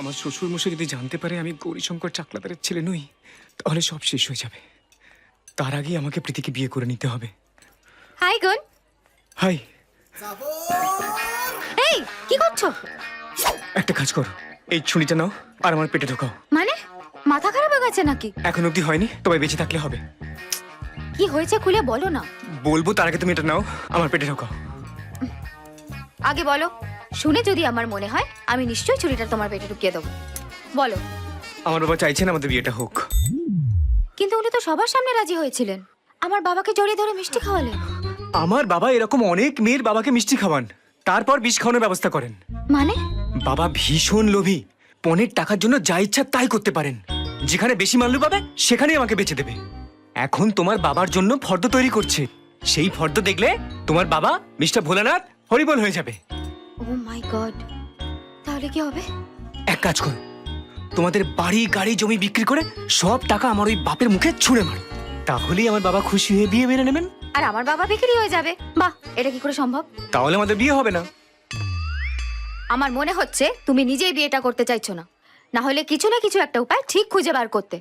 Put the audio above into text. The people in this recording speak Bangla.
আমার শ্বশুর মশাই যদি জানতে পারে আমি গৌরীশঙ্কর চাকলাদারের ছেলে নই তাহলে সব শেষ হয়ে যাবে। তার আগে আমাকে প্রীতিকে বিয়ে করে নিতে হবে। হাই গুন হাই। এই কি করছ? একটা কাজ করো এই ছুরিটা নাও আর আমার পেটে ঢোকাও। মানে? মাথা খারাপ হয়ে গেছে নাকি? এখন অবধি হয়নি তবে বেঁচে থাকলে হবে। কি হয়েছে খুলে বলো না। বলব তার আগে তুমি এটা নাও আমার পেটে ঢোকাও। আগে বলো। শুনে যদি আমার মনে হয় আমি নিশ্চয়ই ছুরিটা তোমার পেটে ঢুকিয়ে দেবো। বলো। আমার বাবা চাইছেন আমাদের বিয়েটা হোক। কিন্তু উনি তো সবার সামনে রাজি হয়েছিলেন। আমার বাবাকে জড়িয়ে ধরে মিষ্টি খাওয়ালেন। আমার বাবা এরকম অনেক মেয়ের বাবাকে মিষ্টি খাওয়ান। তারপর বিষ খাওয়ানোর ব্যবস্থা করেন। মানে? বাবা ভীষণ লোভী। পনেরো টাকার জন্য যা ইচ্ছা তাই করতে পারেন। যেখানে বেশি মাল্লু পাবে সেখানেই আমাকে বেচে দেবে। এখন তোমার বাবার জন্য ফর্দ তৈরি করছে। সেই ফর্দ দেখলে তোমার বাবা মিস্টার ভোলানাথ হরিবল হয়ে যাবে। ও মাই গড তাহলে কি হবে? এক কাজ করো। তোমাদের বাড়ি গাড়ি জমি বিক্রি করে সব টাকা আমার ওই বাপের মুখে ছুঁড়ে মারো। তাহলেই আমার বাবা খুশি হয়ে বিয়ে মেনে নেবেন। আর আমার বাবা বিক্রি হয়ে যাবে। বাহ এটা কি করে সম্ভব? তাহলে আমাদের বিয়ে হবে না। আমার মনে হচ্ছে তুমি নিজেই বিয়েটা করতে চাইছো না। না হলে কিছু না কিছু একটা উপায় ঠিক খুঁজে বার করতে।